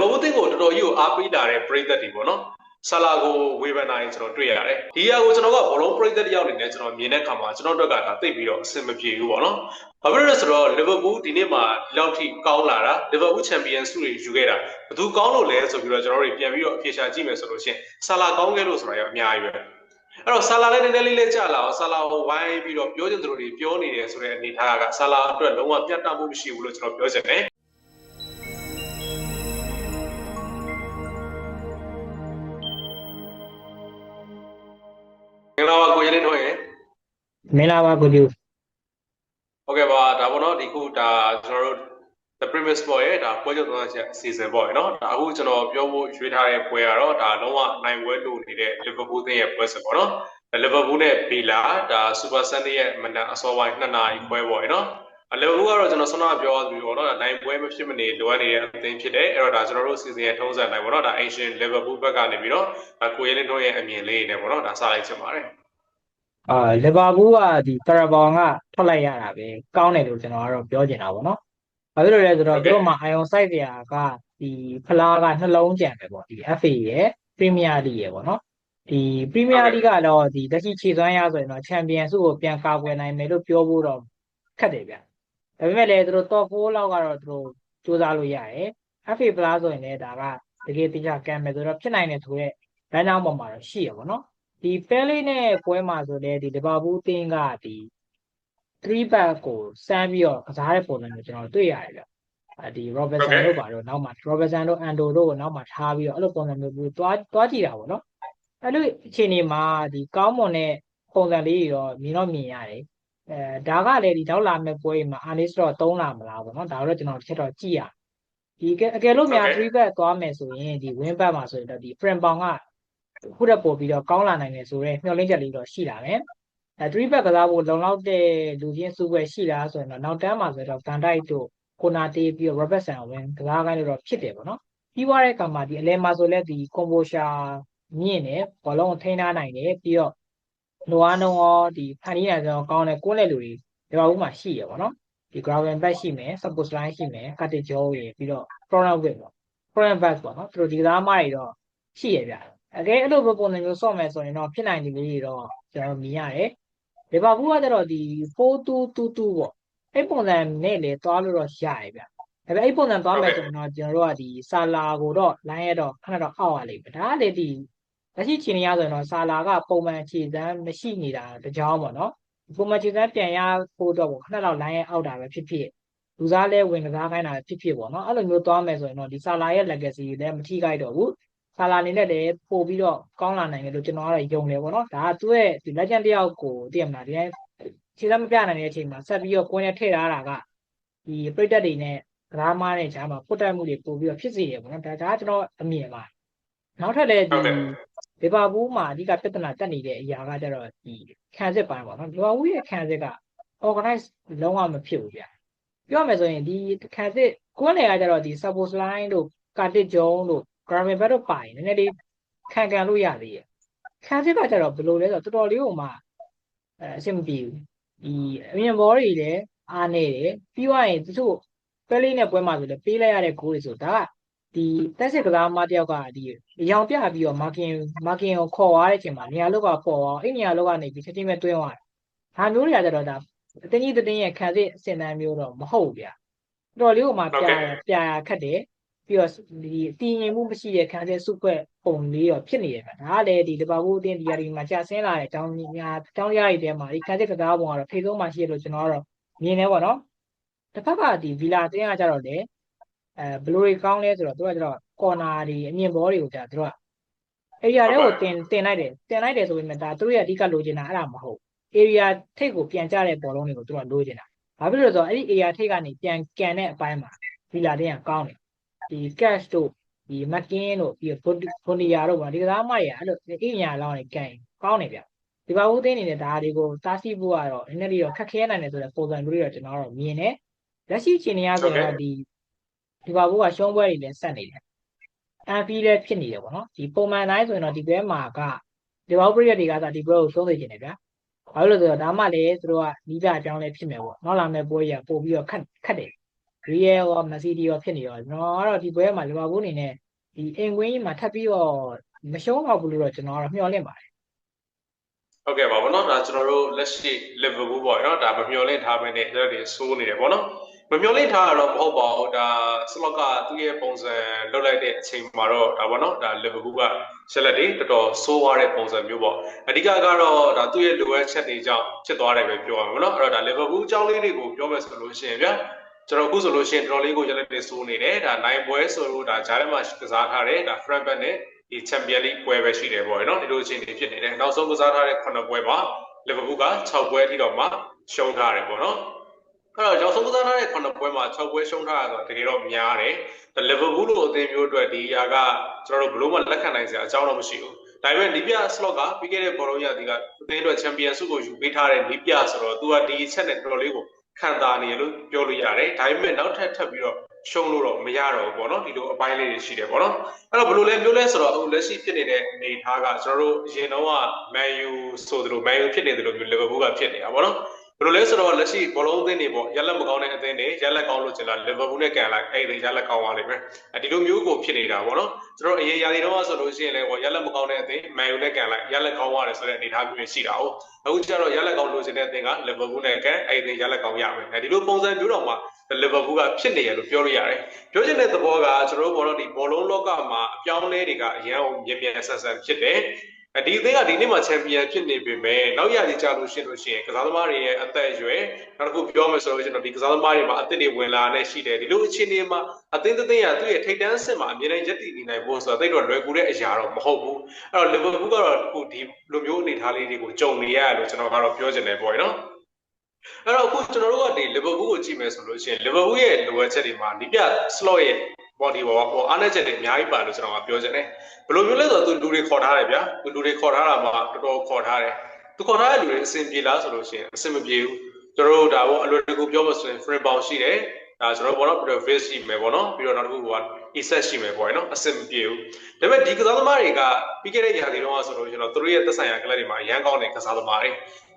ဗာပူးတင်းကိုတော်တော်ကြီးကိုအားပေးလာတဲ့ပရိသတ်တွေပေါ့နော်ဆာလာကိုဝေဖန်တာရင်ကျွန်တော်တွေ့ရတယ်ဒီဟာကိုကျွန်တော်ကဘောလုံးပရိသတ်တယောက်အနေနဲ့ကျွန်တော်မြင်တဲ့အခါမှာကျွန်တော်တို့ကဒါသိပြီးတော့အဆင်မပြေဘူးပေါ့နော်ဘာဖြစ်လို့လဲဆိုတော့လီဗာပူးဒီနေ့မှာဒီလောက်ထိကောင်းလာတာလီဗာပူးချန်ပီယံဆုတွေယူခဲ့တာဘယ်သူကောင်းလို့လဲဆိုပြီးတော့ကျွန်တော်တို့ပြန်ပြီးတော့အဖြေရှာကြည့်မယ်ဆိုလို့ရှိရင်ဆာလာကောင်းခဲ့လို့ဆိုတာရောအများကြီးပဲအဲ့တော့ဆာလာလည်းနည်းနည်းလေးလေးကြာလာအောင်ဆာလာကိုဝိုင်းပြီးတော့ပြောချင်သလိုတွေပြောနေတယ်ဆိုတဲ့အနေထားကဆာလာအတွက်လုံးဝပြတ်တတ်မှုမရှိဘူးလို့ကျွန်တော်ပြောချင်တယ် င်္ဂလာပါကိုရင်းထွန်းရေမင်္ဂလာပါကိုကျူဟုတ်ကဲ့ပါဒါပေါ့နော်ဒီခုဒါကျွန်တော်တို့ the premise ပေါ့ရဲ့ဒါပွဲချုပ်သုံးချက်အစီအစဉ်ပေါ့ရဲ့နော်ဒါအခုကျွန်တော်ပြောဖို့ရွေးထားတဲ့ပွဲကတော့ဒါလုံးဝနိုင်ပွဲလို့နေတဲ့ Liverpool သင်းရဲ့ပွဲစစ်ပေါ့နော် Liverpool နဲ့ Villa ဒါ Super Sunday ရဲ့မနက်အစောပိုင်း2နာရီပွဲပေါ့ရဲ့နော် အလီဗာပူးကတော့ကျွန်တော်ဆွမ်းနာပြောရပြီးပေါ့နော်နိုင်ပွဲမဖြစ်မနေလိုအပ်နေတဲ့အသင်းဖြစ်တယ်အဲ့တော့ဒါကျွန်တော်တို့စီစဉ်ရဲ့ထုံးစံတိုင်းပေါ့နော်ဒါ Asian Liverpool ဘက်ကနေပြီးတော့ဒါကိုရဲလင်းတို့ရဲ့အမြင်လေးနဲ့ပေါ့နော်ဒါစလိုက်ချင်ပါတယ်အာလီဗာပူးကဒီကရဘောင်ကထွက်လိုက်ရတာပဲကောင်းတယ်လို့ကျွန်တော်ကတော့ပြောချင်တာပေါ့နော်။ဘာဖြစ်လို့လဲဆိုတော့သူတို့မှာ ion site တွေကဒီဖလားကနှလုံးကြံပဲပေါ့ဒီ FA ရဲ့ Premier League ရဲ့ပေါ့နော်။ဒီ Premier League ကတော့ဒီလက်ရှိခြေစွမ်းရဆိုရင်တော့ Champion ဆုကိုပြန်ကာကွယ်နိုင်မယ်လို့ပြောဖို့တော့ခက်တယ်ဗျ။ ဒါပေမဲ့လည်းသူတို့ top 4လောက်ကတော့သူတို့စူးစမ်းလို့ရတယ်။ FA ဖလားဆိုရင်လည်းဒါကတကယ်တိကျကံမယ်ဆိုတော့ဖြစ်နိုင်တယ်ဆိုတော့လမ်းကြောင်းပေါ်မှာတော့ရှိရပါတော့။ဒီပဲလေးနဲ့ပွဲမှာဆိုလည်းဒီလီဗာပူးအသင်းကဒီ3 back ကိုစမ်းပြီးတော့ကစားတဲ့ပုံစံမျိုးကျွန်တော်တွေ့ရတယ်ဗျ။အဲဒီ Robertson တို့ပါတော့နောက်မှာ Robertson တို့ Ando တို့ကိုနောက်မှာထားပြီးတော့အဲ့လိုပုံစံမျိုးပြီးသွားသွားကြည့်တာပေါ့နော်။အဲ့လိုအခြေအနေမှာဒီကောင်းမွန်တဲ့ပုံစံလေးတွေတော့မြင်တော့မြင်ရတယ်။ အဲဒါကလည်းဒီနောက်လာမယ့်ပွဲတွေမှာ Anis တော့သုံးလာမလားပေါ့နော်။ဒါတော့ကျွန်တော်တစ်ချက်တော့ကြည့်ရဒီအကယ်လို့များ3 back သွားမယ်ဆိုရင်ဒီ win back မှာဆိုရင်တော့ဒီ frame bound ကခုတက်ပို့ပြီးတော့ကောင်းလာနိုင်တယ်ဆိုတော့မျှော်လင့်ချက်လေးတော့ရှိလာမယ်အဲ3 back ကစားဖို့လုံလောက်တဲ့လူချင်းစုပွဲရှိလားဆိုရင်တော့နောက်တန်းမှာဆိုတော့ Van Dijk တို့ကိုနာတေးပြီးတော့ Robertson ဝင်ကစားကိုင်းလို့တော့ဖြစ်တယ်ပေါ့နော်ပြီးသွားတဲ့ကံမှာဒီအလဲမှာဆိုလဲဒီ Composure မြင့်တယ်ဘောလုံးကိုထိန်းထားနိုင်တယ်ပြီးတော့ လိုအားလုံးရောဒီဖန်တီးနိုင်ဆုံးကောင်းတဲ့ကိုယ်လက်လူတွေဒီဘာဘူးမှာရှိရပေါ့နော်ဒီ ground back ရှိမယ် support line ရှိမယ် cut jaw ရပြီးတော့ front wing ပေါ့ front back ပေါ့နော်သူတို့ဒီကစားမတွေတော့ရှိရဗျအကဲအဲ့လိုပဲပုံစံမျိုးဆော့မယ်ဆိုရင်တော့ဖြစ်နိုင်တယ်လေးတွေတော့ကျွန်တော်မြင်ရတယ်လီဗာပူးကကျတော့ဒီ4-2-2-2ပေါ့အဲ့ပုံစံနဲ့လေသွားလို့တော့ရတယ်ဗျဒါပေမဲ့အဲ့ပုံစံသွားမယ်ဆိုရင်တော့ကျွန်တော်တို့ကဒီဆာလာကိုတော့ line ရတော့ခဏတော့အောက်ရလိမ့်မယ်ဒါကလေဒီ လက်ရှိချိန်ရဆိုရင်တော့ဆာလာကပုံမှန်ခြေစမ်းမရှိနေတာတကြောင်ပေါ့နော်ပုံမှန်ခြေစမ်းပြန်ရဖို့တော့ခဏတော့ line ရအောက်တာပဲဖြစ်ဖြစ်လူစားလဲဝင်ကစားခိုင်းတာဖြစ်ဖြစ်ပေါ့နော်အဲ့လိုမျိုးသွားမယ်ဆိုရင်တော့ဒီဆာလာရဲ့ legacy လည်းမထိခိုက်တော့ဘူးဆာလာအနေနဲ့လည်းပို့ပြီးတော့ကောင်းလာနိုင်တယ်လို့ကျွန်တော်ကတော့ယုံတယ်ပေါ့နော်ဒါကသူ့ရဲ့ဒီ legend တယောက်ကိုသိရမလားဒီတိုင်းခြေစမ်းမပြနိုင်တဲ့အချိန်မှာဆက်ပြီးတော့ကိုယ်နဲ့ထည့်ထားတာကဒီပြိတက်တွေနဲ့ဂရာမားနဲ့ဂျားမှာပုတ်တက်မှုတွေပို့ပြီးတော့ဖြစ်စေတယ်ပေါ့နော်ဒါဒါကကျွန်တော်အမြင်ပါနောက်ထပ်လည်းဒီ လီဗာပူးမှာအဓိကပြဿနာတက်နေတဲ့အရာကကျတော့ဒီခံစစ်ပိုင်းပေါ့နော်လီဗာပူးရဲ့ခံစစ်က organize လုံးဝမဖြစ်ဘူးဗျပြောရမယ်ဆိုရင်ဒီခံစစ်ကိုယ်နဲ့ကကျတော့ဒီ support line တို့ cartit zone တို့ gravel ဘက်တော့ပါရင်နည်းနည်းလေးခံကန်လို့ရသေးရဲ့ခံစစ်ကကျတော့ဘယ်လိုလဲဆိုတော့တော်တော်လေးဟိုမှာအဲအဆင်မပြေဘူးဒီအမြင်ဘောတွေလည်းအားနေတယ်ပြီးသွားရင်တချို့ပဲလေးနဲ့ပွဲမှာဆိုလည်းပေးလိုက်ရတဲ့ဂိုးတွေဆိုဒါက ဒီတက်စစ်ကစားမတယောက်ကဒီအယောင်ပြပြီးတော့မာကင်မာကင်ကိုခေါ်သွားတဲ့အချိန်မှာနေရာလောက်ကပေါ်သွားအဲ့နေရာလောက်ကနေပြီးချက်ချင်းပဲတွင်းသွားတယ်ဒါမျိုးတွေကကျတော့ဒါအတင်းကြီးတင်းရဲ့ခံစစ်အစင်တန်းမျိုးတော့မဟုတ်ဗျာတော်တော်လေးဟိုမှာပြပြခတ်တယ်ပြီးတော့ဒီတည်ငြိမ်မှုမရှိတဲ့ခံစစ်စုခွက်ပုံလေးရောဖြစ်နေရတာဒါကလည်းဒီလီဗာပူးအသင်းဒီယာဒီမှာကြာဆင်းလာတဲ့အကြောင်းညာအကြောင်းရည်တွေမှာဒီခံစစ်ကစားပုံကတော့ထိဆုံးမှရှိရလို့ကျွန်တော်ကတော့မြင်နေပါတော့တစ်ဖက်ကဒီဗီလာအသင်းကကြတော့လေ အဲဘလူးတွေကောင်းလဲဆိုတော့သူကကြတော့ကော်နာတွေအမြင့်ဘောတွေကိုကြာသူကအဲ့ဒီအရာတွေကိုတင်တင်လိုက်တယ်တင်လိုက်တယ်ဆိုပေမဲ့ဒါသူတို့ရဲ့အဓိကလိုချင်တာအဲ့ဒါမဟုတ် area ထိတ်ကိုပြန်ကြတဲ့ဘောလုံးတွေကိုသူကလိုချင်တာဘာဖြစ်လို့လဲဆိုတော့အဲ့ဒီ area ထိတ်ကနေပြန်ကန်တဲ့အပိုင်းမှာဗီလာတင်းကကောင်းတယ်ဒီ cash တို့ဒီမက်ကင်းတို့ပြီးတော့ဖွန်နီယာတို့ပေါ့ဒီကစားမတွေကအဲ့လိုအိညာလောင်းနေကန်ကောင်းနေဗျဒီပါဦးသိနေတယ်ဒါတွေကိုတားဆီးဖို့ကတော့နည်းနည်းလေးတော့ခက်ခဲနိုင်တယ်ဆိုတဲ့ပုံစံမျိုးတွေတော့ကျွန်တော်တို့မြင်တယ်လက်ရှိချိန်နေရဆိုတော့ဒီ ဒီပါဘူးကရှုံးပွဲတွေလည်းဆက်နေတယ်အန်ဖီလည်းဖြစ်နေတယ်ပေါ့နော်ဒီပုံမှန်တိုင်းဆိုရင်တော့ဒီဘဲမှာကဒီပါဘူးပရိယတ်တွေကသာဒီဘဲကိုရှုံးနေခြင်းတယ်ဗျဘာလို့လဲဆိုတော့ဒါမှလည်းသူတို့ကနီးပြအကြောင်းလည်းဖြစ်မယ်ပေါ့နောက်လာမယ့်ပွဲရပို့ပြီးတော့ခတ်ခတ်တယ် Real ရော Messi ရောဖြစ်နေတော့ကျွန်တော်ကတော့ဒီပွဲမှာလီဗာပူးအနေနဲ့ဒီအင်ကွင်းကြီးမှာထပ်ပြီးတော့မရှုံးတော့ဘူးလို့တော့ကျွန်တော်ကတော့မျှော်လင့်ပါတယ်ဟုတ်ကဲ့ပါဘောနော်ဒါကျွန်တော်တို့လက်ရှိ Liverpool ပေါ့နော်ဒါမမျှော်လင့်ထားဘဲနဲ့ကျွန်တော်တို့စိုးနေတယ်ပေါ့နော် မမျှော်လင့်ထားတာတော့မဟုတ်ပါဘူးဒါစလော့ကသူ့ရဲ့ပုံစံလွတ်လိုက်တဲ့အချိန်မှာတော့ဒါပေါ့နော်ဒါ Liverpool ကဆက်လက်တွေတော်တော်ဆိုးသွားတဲ့ပုံစံမျိုးပေါ့အဓိကကတော့ဒါသူ့ရဲ့လိုအပ်ချက်တွေကြောင့်ဖြစ်သွားတယ်ပဲပြောရမှာပေါ့နော်အဲ့တော့ဒါ Liverpool အကြောင်းလေးတွေကိုပြောမယ်ဆိုလို့ရှိရင်ဗျာကျွန်တော်အခုဆိုလို့ရှိရင်တော်တော်လေးကိုရက်လက်တွေစိုးနေတယ်ဒါနိုင်ပွဲဆိုလို့ဒါဂျားထဲမှာကစားထားတယ်ဒါ Frankfurt နဲ့ဒီ Champions League ပွဲပဲရှိတယ်ပေါ့နော်ဒီလိုအခြေအနေဖြစ်နေတယ်နောက်ဆုံးကစားထားတဲ့9ပွဲမှာလီဗာပူးက6ပွဲအထိတော့မှရှုံးထားတယ်ပေါ့နော် အဲ့တော့နောက်ဆုံးကစားထားတဲ့9ပွဲမှာ6ပွဲရှုံးထားတာဆိုတော့တကယ်တော့များတယ်ဒါလီဗာပူးလိုအသင်းမျိုးအတွက်ဒီအရာကကျွန်တော်တို့ဘလို့မှလက်ခံနိုင်စရာအကြောင်းတော့မရှိဘူးဒါပေမဲ့နီးပြ slot ကပြီးခဲ့တဲ့ဘောလုံးရသည်ကအသင်းအတွက် Champions League ကိုယူပေးထားတဲ့နီးပြဆိုတော့သူကဒီအချက်နဲ့တော်တော်လေးကိုခံတာနေလို့ပြောလို့ရတယ်ဒါပေမဲ့နောက်ထပ်ထပ်ပြီးတော့ရှုံးလို့တော့မရတော့ဘူးပေါ့နော်ဒီလိုအပိုင်းလေးတွေရှိတယ်ပေါ့နော်အဲ့တော့ဘယ်လိုလဲပြောလဲဆိုတော့အခုလက်ရှိဖြစ်နေတဲ့အနေအထားကကျွန်တော်တို့အရင်တော့က Man U ဆိုသလို Man U ဖြစ်နေတယ်လို့မျိုး Liverpool ကဖြစ်နေတာပေါ့နော် ဘယ်လိုလဲဆိုတော့လက်ရှိဘောလုံးအသင်းတွေပေါ့ရက်လက်မကောင်းတဲ့အသင်းတွေရက်လက်ကောင်းလို့ကျင်လာ Liverpool နဲ့ကန်လိုက်အဲ့ဒီရက်လက်ကောင်းသွားလိမ့်မယ်အဲဒီလိုမျိုးကိုဖြစ်နေတာပေါ့နော်ကျွန်တော်အရင်ရာသီတော့ဆိုလို့ရှိရင်လည်းဟောရက်လက်မကောင်းတဲ့အသင်း Man U နဲ့ကန်လိုက်ရက်လက်ကောင်းသွားတယ်ဆိုတဲ့အနေအထားမျိုးရှိတာဟုတ်အခုကျတော့ရက်လက်ကောင်းလို့ကျင်တဲ့အသင်းက Liverpool နဲ့ကန်အဲ့ဒီရက်လက်ကောင်းရမယ်အဲဒီလိုပုံစံမျိုးတော့မှ Liverpool ကဖြစ်နေရလို့ပြောလို့ရတယ်ပြောချင်တဲ့သဘောကကျွန်တော်တို့ဘောလုံးဒီဘောလုံးလောကမှာအပြောင်းလဲတွေကအရန်အောင်မြင်မြန်ဆန်ဆန်ဖြစ်တယ် ဒီအသင်းကဒီနေ့မှာချန်ပီယံဖြစ်နေပြီမဲ့နောက်ရည်ကြလို့ရှိလို့ရှိရင်ကစားသမားတွေရဲ့အသက်အရွယ်နောက်တစ်ခုပြောမယ်ဆိုလို့ကျွန်တော်ဒီကစားသမားတွေမှာအသက်တွေဝင်လာနေရှိတယ်ဒီလိုအခြေအနေမှာအသင်းတစ်သင်းကသူ့ရဲ့ထိပ်တန်းအဆင့်မှာအမြဲတမ်းရပ်တည်နေနိုင်ဖို့ဆိုတော့တိတ်တော့လွယ်ကူတဲ့အရာတော့မဟုတ်ဘူးအဲ့တော့ Liverpool ကတော့အခုဒီလိုမျိုးအနေအထားလေးတွေကိုကြုံနေရတယ်လို့ကျွန်တော်ကတော့ပြောချင်တယ်ပေါ့နော်အဲ့တော့အခုကျွန်တော်တို့ကဒီ Liverpool ကိုကြည့်မယ်ဆိုလို့ရှိရင် Liverpool ရဲ့လိုအပ်ချက်တွေမှာဒီပြ slot ရဲ့ body ဘောဟိုအားနည်းချက်တွေအများကြီးပါလို့ကျွန်တော်ကပြောချင်တယ်ဘယ်လိုမျိုးလဲဆိုတော့သူလူတွေခေါ်ထားတယ်ဗျာသူလူတွေခေါ်ထားတာမှာတော်တော်ခေါ်ထားတယ်သူခေါ်ထားတဲ့လူတွေအဆင်ပြေလားဆိုလို့ရှိရင်အဆင်မပြေဘူးကျွန်တော်တို့ဒါပေါ့အလွယ်တကူပြောမှဆိုရင် frame bound ရှိတယ်ဒါကျွန်တော်ဘောနော်ပြီးတော့ face ရှိမယ်ပေါ့နော်ပြီးတော့နောက်တစ်ခုက asset ရှိမယ်ပေါ့နော်အဆင်မပြေဘူးဒါပေမဲ့ဒီကစားသမားတွေကပြီးခဲ့တဲ့ရာသီတုန်းကဆိုလို့ကျွန်တော်တို့ရဲ့သက်ဆိုင်ရာကလပ်တွေမှာအရန်ကောင်းတဲ့ကစားသမားတွေ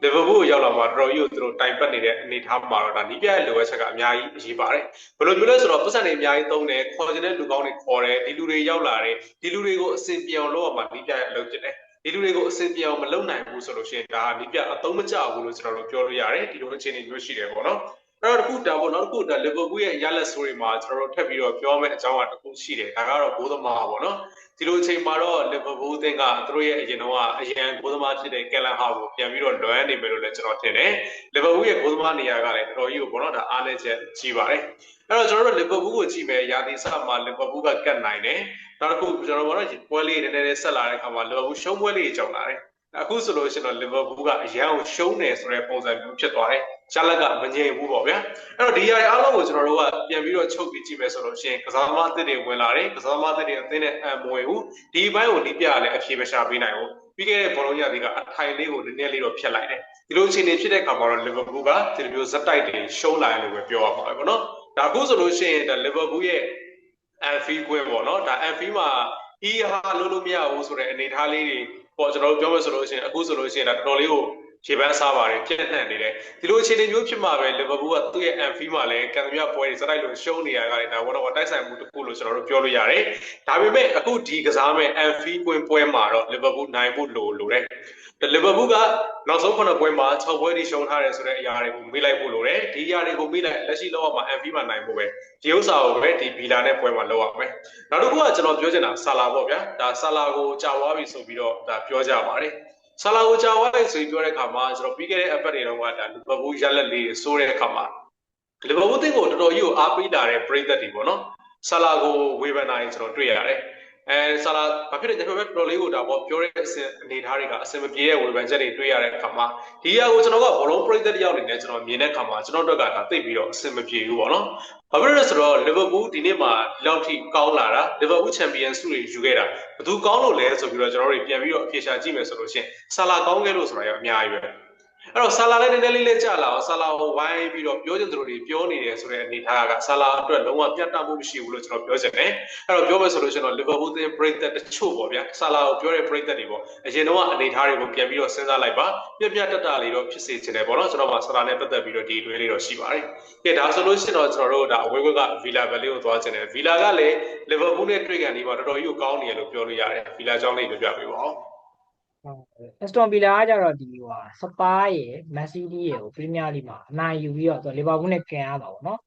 Liverpool ကိုရောက်လာမှာတော်တော်ကြီးကိုသူတို့တိုင်ပတ်နေတဲ့အနေအထားမှာတော့ဒါနီးပြရဲ့လိုအပ်ချက်ကအများကြီးအရေးပါတယ်ဘယ်လိုမျိုးလဲဆိုတော့ပတ်စံတွေအများကြီးသုံးတယ်ခေါ်ချင်တဲ့လူကောင်းတွေခေါ်တယ်ဒီလူတွေရောက်လာတယ်ဒီလူတွေကိုအဆင်ပြေအောင်လုပ်ရမှာနီးပြရဲ့အလုပ်ဖြစ်တယ်ဒီလူတွေကိုအဆင်ပြေအောင်မလုပ်နိုင်ဘူးဆိုလို့ရှိရင်ဒါနီးပြအသုံးမကျဘူးလို့ကျွန်တော်တို့ပြောလို့ရတယ်ဒီလိုအခြေအနေမျိုးရှိတယ်ပေါ့နော်အဲ့ တော့တစ်ခုဒါပေါ့နောက်တစ်ခုဒါ Liverpool ရဲ့ရလက်ဆိုးတွေမှာကျွန်တော်တို့ထပ်ပြီးတော့ပြောမယ့်အကြောင်းအရာတစ်ခုရှိတယ်ဒါကတော့ဘိုးသမားပေါ့နော်ဒီလိုအချိန်မှာတော့ Liverpool အသင်းကသူတို့ရဲ့အရင်တော့အရန်ဘိုးသမားဖြစ်တဲ့ Kellen Hart ကိုပြန်ပြီးတော့လွမ်းနေမယ်လို့လည်းကျွန်တော်ထင်တယ် Liverpool ရဲ့ဘိုးသမားနေရာကလည်းတော်တော်ကြီးကိုပေါ့နော်ဒါအားနည်းချက်ကြီးပါတယ်အဲ့တော့ကျွန်တော်တို့ Liverpool ကိုကြည့်မယ်ရာသီစမှာ Liverpool ကကတ်နိုင်တယ်နောက်တစ်ခုကျွန်တော်တို့ပွဲလေးနည်းနည်းလေးဆက်လာတဲ့အခါမှာ Liverpool ရှုံးပွဲလေးကြောင်လာတယ်အခုဆိုလို့ရှိရင်တော့ Liverpool ကအရန်ကိုရှုံးတယ်ဆိုတဲ့ပုံစံမျိုးဖြစ်သွားတယ်။ ရှာလက်ကမငြိမ်ဘူးပေါ့ဗျာ။အဲ့တော့ဒီຢာတွေအားလုံးကိုကျွန်တော်တို့ကပြန်ပြီးတော့ချုပ်ပြီးကြည့်မယ်ဆိုလို့ရှိရင်ကစားသမားအသစ်တွေဝင်လာတယ်။ကစားသမားအသစ်တွေအသင်းနဲ့အမွေဘူး။ဒီဘက်ကိုဒီပြရလဲအဖြေမရှာပေးနိုင်ဘူး။ပြီးခဲ့တဲ့ဘောလုံးရသည်ကအထိုင်လေးကိုနည်းနည်းလေးတော့ဖြတ်လိုက်တယ်။ဒီလိုအခြေအနေဖြစ်တဲ့အခါမှာတော့ Liverpool ကဒီလိုမျိုးဇက်တိုက်တွေရှုံးလာတယ်လို့ပဲပြောရမှာပဲပေါ့နော်။ဒါအခုဆိုလို့ရှိရင်ဒါ Liverpool ရဲ့ Anfield ကွင်းပေါ့နော်။ဒါ Anfield မှာအီဟာလို့လို့မရဘူးဆိုတဲ့အနေအထားလေးတွေပေါ့ကျွန်တော်တို့ပြောမယ်ဆိုလို့ရှိရင်အခုဆိုလို့ရှိရင်ဒါတော်တော်လေးကို ခြေပန်းစားပါတယ်ပြည့်နှံ့နေတယ်ဒီလိုအခြေအနေမျိုးဖြစ်မှာပဲလီဗာပူးကသူ့ရဲ့ Anfield မှာလည်းကံမြပွဲတွေစတိုက်လို့ရှုံးနေရတာကလည်းဒါဘောတော့တိုက်ဆိုင်မှုတစ်ခုလို့ကျွန်တော်တို့ပြောလို့ရတယ်ဒါပေမဲ့အခုဒီကစားမဲ့ Anfield ကွင်းပွဲမှာတော့လီဗာပူးနိုင်ဖို့လိုလိုတယ်လီဗာပူးကနောက်ဆုံးခုနှစ်ပွဲမှာ6ပွဲထိရှုံးထားတယ်ဆိုတဲ့အရာတွေကိုမေးလိုက်ဖို့လိုတယ်ဒီအရာတွေကိုမေးလိုက်လက်ရှိလောက်အောင်မှာ Anfield မှာနိုင်ဖို့ပဲဒီဥစ္စာကိုပဲဒီဘီလာနဲ့ပွဲမှာလောက်အောင်ပဲနောက်တစ်ခုကကျွန်တော်ပြောချင်တာဆာလာပေါ့ဗျာဒါဆာလာကိုကြာသွားပြီဆိုပြီးတော့ဒါပြောကြပါတယ် ဆာလာကိုကြာဝိုင်းဆိုပြီးပြောတဲ့အခါမှာကျွန်တော်ပြီးခဲ့တဲ့အပတ်တွေတုန်းကဒါလီဗာပူးရက်လက်လေးစိုးတဲ့အခါမှာလီဗာပူးတင်းကိုတော်တော်ကြီးကိုအားပေးလာတဲ့ပရိသတ်တွေပေါ့နော်ဆာလာကိုဝေဖန်နိုင်ကျွန်တော်တွေ့ရတယ် အဲဆာလာဘာဖြစ်လဲကျွန်တော်ပဲတော်လေးကိုဒါပေါ့ပြောတဲ့အစအနေထားတွေကအစင်မပြေတဲ့ဝေဖန်ချက်တွေတွေ့ရတဲ့အခါမှာဒီအရာကိုကျွန်တော်ကဘောလုံးပရိသတ်တယောက်အနေနဲ့ကျွန်တော်မြင်တဲ့အခါမှာကျွန်တော်တို့ကဒါသိပြီးတော့အစင်မပြေဘူးပေါ့နော်ဘာဖြစ်လို့လဲဆိုတော့လီဗာပူးဒီနေ့မှာဒီလောက်ထိကောင်းလာတာလီဗာပူးချန်ပီယံဆုတွေယူခဲ့တာဘယ်သူကောင်းလို့လဲဆိုပြီးတော့ကျွန်တော်တို့ပြန်ပြီးတော့အဖြေရှာကြည့်မယ်ဆိုလို့ရှိရင်ဆာလာကောင်းခဲ့လို့ဆိုတာရောအများကြီးပဲ အဲ့တော့ဆာလာလည်းနည်းနည်းလေးလေးကြာလာအောင်ဆာလာကိုဝိုင်းပြီးတော့ပြောချင်သလိုတွေပြောနေတယ်ဆိုတဲ့အနေအထားကဆာလာအတွက်လုံးဝပြတ်တောက်မှုမရှိဘူးလို့ကျွန်တော်ပြောချင်တယ်အဲ့တော့ပြောမယ်ဆိုလို့ရှိရင်တော့လီဗာပူးသင်းပရိသတ်တချို့ပေါ့ဗျာဆာလာကိုပြောတဲ့ပရိသတ်တွေပေါ့အရင်တော့အနေအထားတွေကိုပြန်ပြီးတော့စဉ်းစားလိုက်ပါပြပြတတ်တာလေးတော့ဖြစ်စေချင်တယ်ပေါ့နော်ကျွန်တော်ကဆာလာနဲ့ပတ်သက်ပြီးတော့ဒီတွေးလေးတော့ရှိပါတယ်ကဲဒါဆိုလို့ရှိရင်တော့ကျွန်တော်တို့ဒါအဝေးဝေးကဗီလာဘယ်လေးကိုသွားချင်တယ်ဗီလာကလည်းလီဗာပူးနဲ့တွေ့ကန်ဒီမှာတော်တော်ကြီးကိုကောင်းနေရလို့ပြောလို့ရတယ်ဗီလာကြောင်းလေးပြပြပေးပါဦး အက်စတွန်ဗီလာကကြတော့ဒီဟိုဟာစပါးရယ်မက်ဆီးဒီရယ်ကိုပရီးမီးယားလိမှာအနိုင်ယူပြီးတော့သူလီဗာပူးနဲ့ကန်ရမှာပေါ့နော်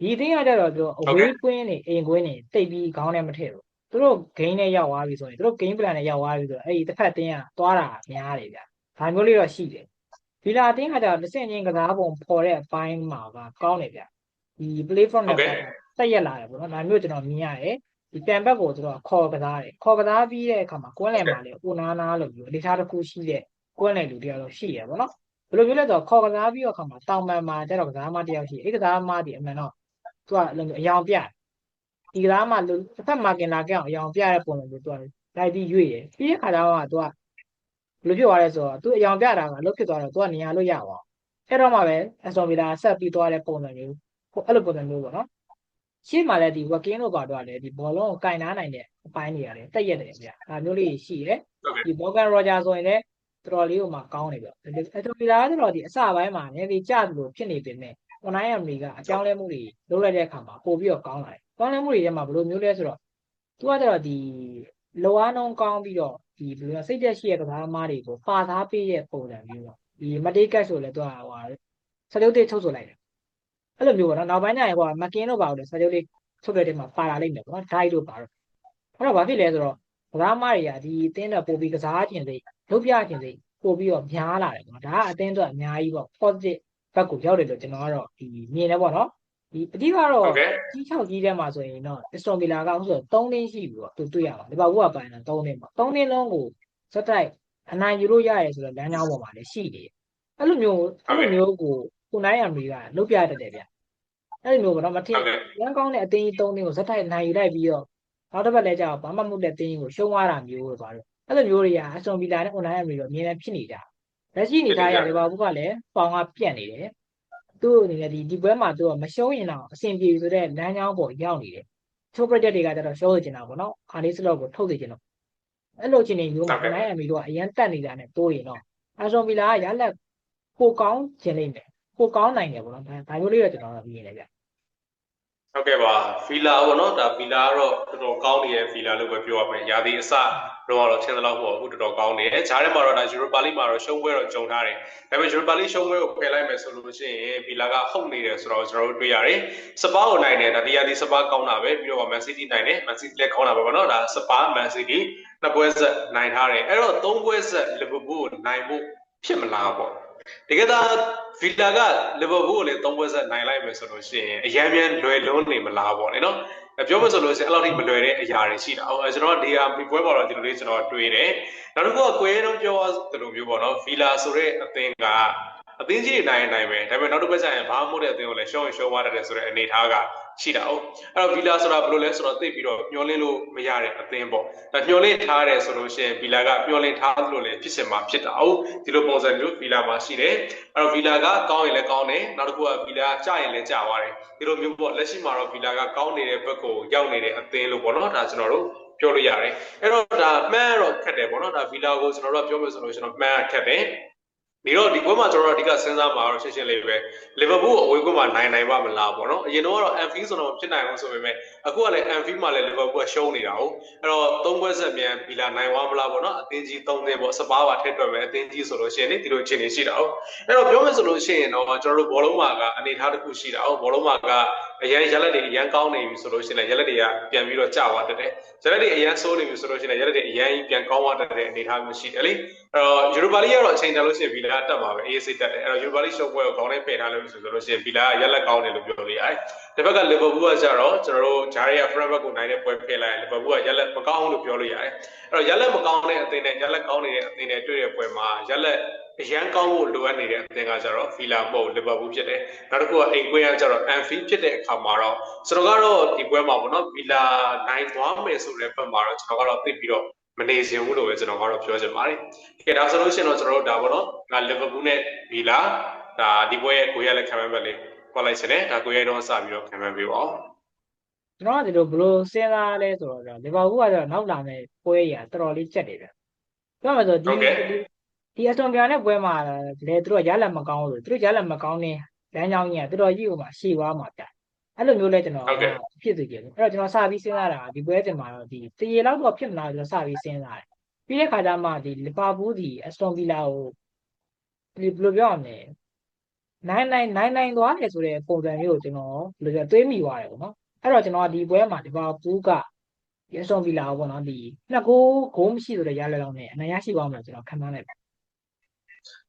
ဒီအသင်းကကြတော့သူအဝေးကွင်းနေအိမ်ကွင်းနေတိတ်ပြီးခေါင်းနဲ့မထည့်ဘူးသူတို့ဂိမ်းနဲ့ရောက်သွားပြီဆိုရင်သူတို့ဂိမ်းပလန်နဲ့ရောက်သွားပြီဆိုတော့အဲ့ဒီတစ်ဖက်အသင်းကသွားတာများတယ်ဗျဒါမျိုးလေးတော့ရှိတယ်ဗီလာအသင်းကကြတော့တစ်ဆင့်ချင်းကစားပုံပေါ်တဲ့အပိုင်းမှာကကောင်းတယ်ဗျဒီ play from နဲ့တက်ရက်လာတယ်ပေါ့နော်ဒါမျိုးကျွန်တော်မြင်ရတယ် ဒီပြန်ဘက်ကိုသူတို့ခေါ်ကစားတယ်ခေါ်ကစားပြီးတဲ့အခါမှာကွန်းလယ်မှာလေဦးနာနာလို့ပြောအနေထားတစ်ခုရှိတဲ့ကွန်းလယ်လူတယောက်တော့ရှိရပါတော့ဘယ်လိုပြောလဲဆိုတော့ခေါ်ကစားပြီးတော့အခါမှာတောင်ပန်မှာကျတော့ကစားမတယောက်ရှိအဲ့ကစားမဒီအမှန်တော့သူကအယောင်ပြဒီကစားမလူတစ်ဖက်မှာကင်လာကြောင်အယောင်ပြတဲ့ပုံစံမျိုးသူကလိုက်ပြီးရွေ့ရပြီးတဲ့ခါကျတော့သူကဘယ်လိုဖြစ်သွားလဲဆိုတော့သူအယောင်ပြတာကအလုပ်ဖြစ်သွားတော့သူကနေရာလို့ရပါအဲ့တော့မှပဲအစတိုဗီလာဆက်ပြီးသွားတဲ့ပုံစံမျိုးဟိုအဲ့လိုပုံစံမျိုးပေါ့နော် ရှေ့မှာလည်းဒီ working လို့ပါတော့လည်းဒီဘောလုံးကိုကင်နားနိုင်တဲ့အပိုင်းတွေရတယ်တက်ရက်တယ်ဗျာဒါမျိုးလေးရှိတယ်ဒီ Morgan Roger ဆိုရင်လည်းတော်တော်လေးဟိုမှာကောင်းနေပြီအတိုပီလာကတော့ဒီအစပိုင်းမှာနည်းနည်းကြတယ်လို့ဖြစ်နေပေမဲ့ online အမီကအကြောင်းလဲမှုတွေလုပ်လိုက်တဲ့အခါမှာပို့ပြီးတော့ကောင်းလာတယ်ကောင်းလဲမှုတွေထဲမှာဘယ်လိုမျိုးလဲဆိုတော့သူကကျတော့ဒီလောအားနှုံးကောင်းပြီးတော့ဒီဘယ်လိုစိတ်သက်ရှိတဲ့ကစားသမားတွေကိုပါသားပေးတဲ့ပုံစံမျိုးပေါ့ဒီမတေးကတ်ဆိုလဲသူကဟိုဟာစတုတ်တေးထုတ်ဆိုလိုက်တယ် အဲ့လိုမျိုးပေါ့နော်နောက်ပိုင်းကျရင်ဟိုမကင်းတော့ပါဘူးလေစကြိုလေးထုတ်တဲ့တဲမှာပါလာလိမ့်မယ်ပေါ့နော်ဒိုက်တို့ပါတော့အဲ့တော့ဘာဖြစ်လဲဆိုတော့ကစားမတွေကဒီအတင်းတော့ပို့ပြီးကစားခြင်းစိလုပ်ပြခြင်းစိပို့ပြီးတော့များလာတယ်ပေါ့နော်ဒါကအတင်းတော့အများကြီးပေါ့ positive ဘက်ကိုရောက်တယ်လို့ကျွန်တော်ကတော့ဒီမြင်တယ်ပေါ့နော်ဒီအတိကတော့ကြီး6ကြီးထဲမှာဆိုရင်တော့ Aston Villa ကဟုတ်ဆို3တင်းရှိပြီပေါ့သူတွေ့ရပါဒီပါဘူးကပိုင်းတော့3တင်းပေါ့3တင်းလုံးကိုစက်တိုက်အနိုင်ယူလို့ရတယ်ဆိုတော့လမ်းကြောင်းပေါ်မှာလည်းရှိတယ်အဲ့လိုမျိုးအဲ့လိုမျိုးကို ကိုနိုင်ရမီကလုပ်ပြတတ်တယ်ဗျအဲ့လိုမျိုးပေါ့နော်မထင်ရန်ကောင်းတဲ့အတင်းကြီး၃တင်းကိုဇက်တိုက်နိုင်ယူလိုက်ပြီးတော့နောက်တစ်ပတ်လဲကျတော့ဘာမှမဟုတ်တဲ့တင်းကြီးကိုရှုံးသွားတာမျိုးလို့ပါတော့အဲ့လိုမျိုးတွေကအစွန်ဗီလာနဲ့ online အမီတော့အမြင်နဲ့ဖြစ်နေကြလက်ရှိအနေထားရတဲ့ဘာဘူးကလည်းပေါင်ကပြက်နေတယ်သူ့အနေနဲ့ဒီဒီပွဲမှာသူကမရှုံးရင်တော့အဆင်ပြေဆိုတဲ့လမ်းကြောင်းပေါ်ရောက်နေတယ်ချိုးပရက်တွေကကျတော့ရှုံးနေချင်တာပေါ့နော်ခါလေးစလော့ကိုထုတ်နေချင်တော့အဲ့လိုချင်းနေမျိုးမှာ online အမီတော့အရန်တက်နေတာနဲ့တိုးရင်တော့အစွန်ဗီလာကရလက်ပိုကောင်းခြင်းလိမ့်မယ် ပိုကောင်းနိုင်တယ်ပေါ့နော်ဒါမျိုးလေးတော့ကျွန်တော်တို့မြင်နေကြဟုတ်ကဲ့ပါဖီလာပေါ့နော်ဒါဖီလာကတော့တော်တော်ကောင်းနေတဲ့ဖီလာလို့ပဲပြောရမယ်ရာသီအစတော့တော့ထင်သလောက်ပေါ့အခုတော်တော်ကောင်းနေတယ်ဂျားထဲမှာတော့ဒါယူရိုပါလိမှာတော့ရှုံးပွဲတော့ကြုံထားတယ်ဒါပေမဲ့ယူရိုပါလိရှုံးပွဲကိုဖယ်လိုက်မယ်ဆိုလို့ရှိရင်ဖီလာကဟုတ်နေတယ်ဆိုတော့ကျွန်တော်တို့တွေ့ရတယ်စပါးကိုနိုင်တယ်ဒါဒီရာသီစပါးကောင်းတာပဲပြီးတော့မန်စီးတီးနိုင်တယ်မန်စီးတီးလည်းကောင်းတာပဲပေါ့နော်ဒါစပါးမန်စီးတီးနှစ်ပွဲဆက်နိုင်ထားတယ်အဲ့တော့သုံးပွဲဆက်လီဗာပူးကိုနိုင်ဖို့ဖြစ်မလားပေါ့ တကယ်တော့ဗီလာကလီဗာပူးကိုလည်းသုံးပွဲဆက်နိုင်လိုက်မယ်ဆိုလို့ရှိရင်အရင်မြန်လွယ်လုံးနေမလားပေါ့နော်ပြောမဆိုလို့ရှိရင်အဲ့လောက်ထိမလွယ်တဲ့အရာတွေရှိတာ။ကျွန်တော်ဒီဟာဒီပွဲပေါ်တော့ဒီလိုလေးကျွန်တော်တွေးတယ်။နောက်တစ်ခုကကွဲတော့ပြောသလိုမျိုးပေါ့နော်။ဗီလာဆိုတဲ့အသင်းက အသင်းကြီးတွေနိုင်နိုင်ပဲ။ဒါပေမဲ့နောက်တစ်ပတ်ကျရင်ဘာမှမဟုတ်တဲ့အသင်းကိုလည်းရှုံးရှုံးသွားတယ်ဆိုတဲ့အနေအထားကရှိတာ哦။အဲ့တော့ဗီလာဆိုတာဘယ်လိုလဲဆိုတော့သိပြီးတော့မျောလင်းလို့မရတဲ့အသင်းပေါ့။ဒါမျောလင်းထားတယ်ဆိုလို့ရှိရင်ဗီလာကမျောလင်းထားသလိုလည်းဖြစ်စင်မှာဖြစ်တာ哦။ဒီလိုပုံစံမျိုးဗီလာမှာရှိတယ်။အဲ့တော့ဗီလာကကောင်းရင်လည်းကောင်းတယ်။နောက်တစ်ခုကဗီလာကျရင်လည်းကျသွားတယ်။ဒီလိုမျိုးပေါ့လက်ရှိမှာတော့ဗီလာကကောင်းနေတဲ့ဘက်ကိုရောက်နေတဲ့အသင်းလို့ပေါ့နော်။ဒါကျွန်တော်တို့ပြောလို့ရတယ်။အဲ့တော့ဒါမှန်းတော့ခက်တယ်ပေါ့နော်။ဒါဗီလာကိုကျွန်တော်တို့ပြောမယ်ဆိုလို့ကျွန်တော်မှန်းခက်တယ်။ ဒီတော့ဒီဘက်မှာကျွန်တော်တို့အဓိကစဉ်းစားမှာတော့ရှင်းရှင်းလေးပဲလီဗာပူးအဝေးကွင်းမှာနိုင်နိုင်ပါမလားပေါ့နော်အရင်တော့ကတော့ Anfield ဆိုတော့ဖြစ်နိုင်အောင်ဆိုပေမဲ့အခုကလည်း Anfield မှာလည်းလီဗာပူးကရှုံးနေတာဟုတ်အဲ့တော့သုံးခွဲဆက်မြန်ဘီလာနိုင်သွားမလားပေါ့နော်အသင်းကြီးသုံးသင်းပေါ့စပါးပါထည့်တွက်မယ်အသင်းကြီးဆိုလို့ရှိရင်ဒီလိုအခြေအနေရှိတာဟုတ်အဲ့တော့ပြောမယ်ဆိုလို့ရှိရင်တော့ကျွန်တော်တို့ဘောလုံးမှာကအနေထားတစ်ခုရှိတာဟုတ်ဘောလုံးမှာကအရန်ရက်လက်တွေအရန်ကောင်းနေပြီဆိုလို့ရှိရင်ရက်လက်တွေကပြန်ပြီးတော့ကျသွားတတ်တယ်ရက်လက်တွေအရန်ဆိုးနေပြီဆိုလို့ရှိရင်ရက်လက်တွေအရန်ပြန်ကောင်းသွားတတ်တဲ့အနေထားမျိုးရှိတယ်လေအဲ့တော့ယူရိုပါလိကတော့အချိန်တန်လို့ရှိရင်ဘီလာတက်မှာပဲအေးစိတ်တက်တယ်အဲ့တော့ယူရိုပါလိရှုပ်ပွဲကိုကောင်းနေပယ်ထားလို့ဆိုလို့ရှိရင်ဘီလာကရက်လက်ကောင်းတယ်လို့ပြောလို့ရတယ်တစ်ဖက်ကလီဗာပူးကကျတော့ကျွန်တော်တို့ဂျာရီယာဖရန့်ဘက်ကိုနိုင်တဲ့ပွဲဖယ်လိုက်ရင်လီဗာပူးကရက်လက်မကောင်းလို့ပြောလို့ရတယ်အဲ့တော့ရက်လက်မကောင်းတဲ့အသင်းနဲ့ရက်လက်ကောင်းနေတဲ့အသင်းနဲ့တွေ့တဲ့ပွဲမှာရက်လက် အရန်ကောင်းဖို့လိုအပ်နေတဲ့အသင်းကကျတော့ဖီလာမဟုတ်လီဗာပူးဖြစ်တယ်နောက်တစ်ခုကအိမ်ကွင်းကကျတော့အန်ဖီဖြစ်တဲ့အခါမှာတော့ကျွန်တော်ကတော့ဒီပွဲမှာပေါ့နော်ဖီလာနိုင်သွားမယ်ဆိုတဲ့ဘက်မှာတော့ကျွန်တော်ကတော့သိပြီးတော့မနေစင်ဘူးလို့ပဲကျွန်တော်ကတော့ပြောချင်ပါတယ်။ကဲဒါဆိုလို့ရှိရင်တော့ကျွန်တော်တို့ဒါပေါ့နော်။ဒါလီဗာပူးနဲ့ဗီလာဒါဒီပွဲရဲ့ကိုရလက်ခံမှန်းပဲလေးခေါ်လိုက်စတယ်။ဒါကိုရတော့စပြီးတော့ခံမှန်းပေးပါဦးကျွန်တော်ကဒီလိုဘယ်လိုစဉ်းစားလဲဆိုတော့ဗျာလီဗာပူးကကျတော့နောက်လာမယ့်ပွဲရတော်တော်လေးကြက်တယ်ဗျပြောမှဆိုဒီ ဒီအစတွန်ဗီယာနဲ့ပွဲမှာလေသူတို့ရလက်မကောင်းလို့သူတို့ရလက်မကောင်းနေလမ်းကြောင်းကြီးကတော်တော်ကြီးဟိုမှာရှည်သွားမှာဗျအဲ့လိုမျိုးလဲကျွန်တော်ဖြစ်စီကြတယ်အဲ့တော့ကျွန်တော်စပြီးစဉ်းစားတာဒီပွဲတင်မှာတော့ဒီတရေလောက်တော့ဖြစ်မလားကျွန်တော်စပြီးစဉ်းစားတယ်ပြီးတဲ့ခါကျမှဒီလီဗာပူးဒီအစတွန်ဗီလာကိုဒီဘယ်လိုပြောရမလဲနိုင်နိုင်နိုင်နိုင်သွားတယ်ဆိုတဲ့ပုံစံမျိုးကိုကျွန်တော်ဘယ်လိုပြောတွေးမိသွားတယ်ပေါ့နော်အဲ့တော့ကျွန်တော်ဒီပွဲမှာဒီပါပူးကဒီအစွန်ဗီလာပေါ့နော်ဒီနှစ်ကိုဂိုးမရှိဆိုတဲ့ရလက်လောက်နဲ့အနိုင်ရရှိပါမလားကျွန်တော်ခံမှန်းလိုက်ပါ။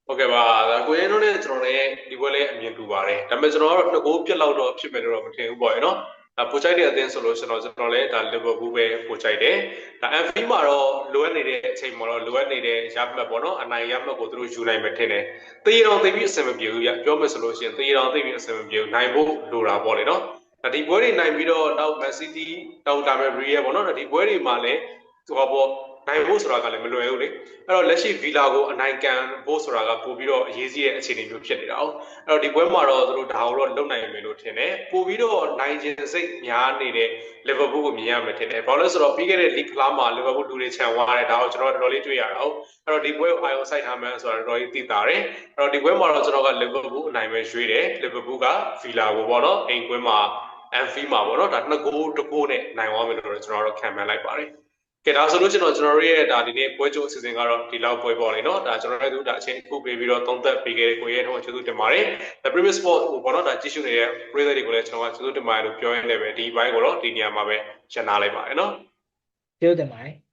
ဟုတ်ကဲ့ပါ။ဒါကိုရတို့နဲ့ကျွန်တော်လည်းဒီပွဲလေးအမြင်တူပါတယ်။ဒါပေမဲ့ကျွန်တော်ကတော့နှစ်ကိုပြက်လောက်တော့ဖြစ်မယ်လို့တော့မထင်ဘူးပေါ့ရနော်။ဒါပိုချိုက်တဲ့အသင်းဆိုလို့ကျွန်တော်ကျွန်တော်လည်းဒါလီဗာပူးပဲပိုချိုက်တယ်။ဒါအန်ဖီမှာတော့လိုအပ်နေတဲ့အချိန်မှာတော့လိုအပ်နေတဲ့ရမှတ်ပေါ့နော်။အနိုင်ရမှတ်ကိုသူတို့ယူနိုင်မယ်ထင်တယ်။တေးရောင်သိပြီးအဆင်မပြေဘူးပြပြောမယ်ဆိုလို့ရှိရင်တေးရောင်သိပြီးအဆင်မပြေဘူးနိုင်ဖို့လိုတာပေါ့လေနော်။ဒါဒီပွဲတွေနိုင်ပြီးတော့နောက်မန်စီးတီးတောင်တာမယ်ဘရီရဲ့ပေါ့နော်။ဒါဒီပွဲတွေမှာလည်းသူကပေါ့ နိုင်ဖို့ဆိုတာကလည်းမလွယ်ဘူးလေအဲ့တော့လက်ရှိဗီလာကိုအနိုင်ကန်ဖို့ဆိုတာကပို့ပြီးတော့အရေးကြီးတဲ့အခြေအနေမျိုးဖြစ်နေတာ哦အဲ့တော့ဒီပွဲမှာတော့သူတို့ဒါကိုတော့လုံနိုင်မယ်လို့ထင်တယ်ပို့ပြီးတော့နိုင်ခြင်းစိတ်များနေတဲ့လီဗာပူးကိုမြင်ရမယ်ထင်တယ်ဘာလို့လဲဆိုတော့ပြီးခဲ့တဲ့လီဂ်ကလာမှာလီဗာပူးလူတွေခြံသွားတယ်ဒါကိုကျွန်တော်တော်တော်လေးတွေ့ရတာ哦အဲ့တော့ဒီပွဲကိုအာယုံစိုက်ထားမှန်းဆိုတာတော်တော်လေးသိတာတယ်အဲ့တော့ဒီပွဲမှာတော့ကျွန်တော်ကလီဗာပူးအနိုင်ပဲရွေးတယ်လီဗာပူးကဗီလာကိုပေါ့နော်အိမ်ကွင်းမှာအန်ဖီမှာပေါ့နော်ဒါနှစ်ကိုးတစ်ကိုးနဲ့နိုင်သွားမယ်လို့တော့ကျွန်တော်တို့ခံမှန်းလိုက်ပါတယ် ကဲဒါဆိုလို့ကျွန်တော်ကျွန်တော်တို့ရဲ့ဒါဒီနေ့ပွဲကြိုအစီအစဉ်ကတော့ဒီလောက်ပွဲပေါ်လေနော်ဒါကျွန်တော်တို့ဒါအချိန်အခုပေးပြီးတော့သုံးသက်ပေးခဲ့တဲ့ကိုရဲတော့ကျေးဇူးတင်ပါတယ် The Previous Sport ဟိုဘောနော်ဒါကြည့်ရှုနေတဲ့ပရိသတ်တွေကိုလည်းကျွန်တော်ကကျေးဇူးတင်ပါတယ်လို့ပြောရင်းလည်းပဲဒီဘိုင်းကိုတော့ဒီနေရာမှာပဲရှင်းနာလိုက်ပါတယ်နော်ကျေးဇူးတင်ပါတယ်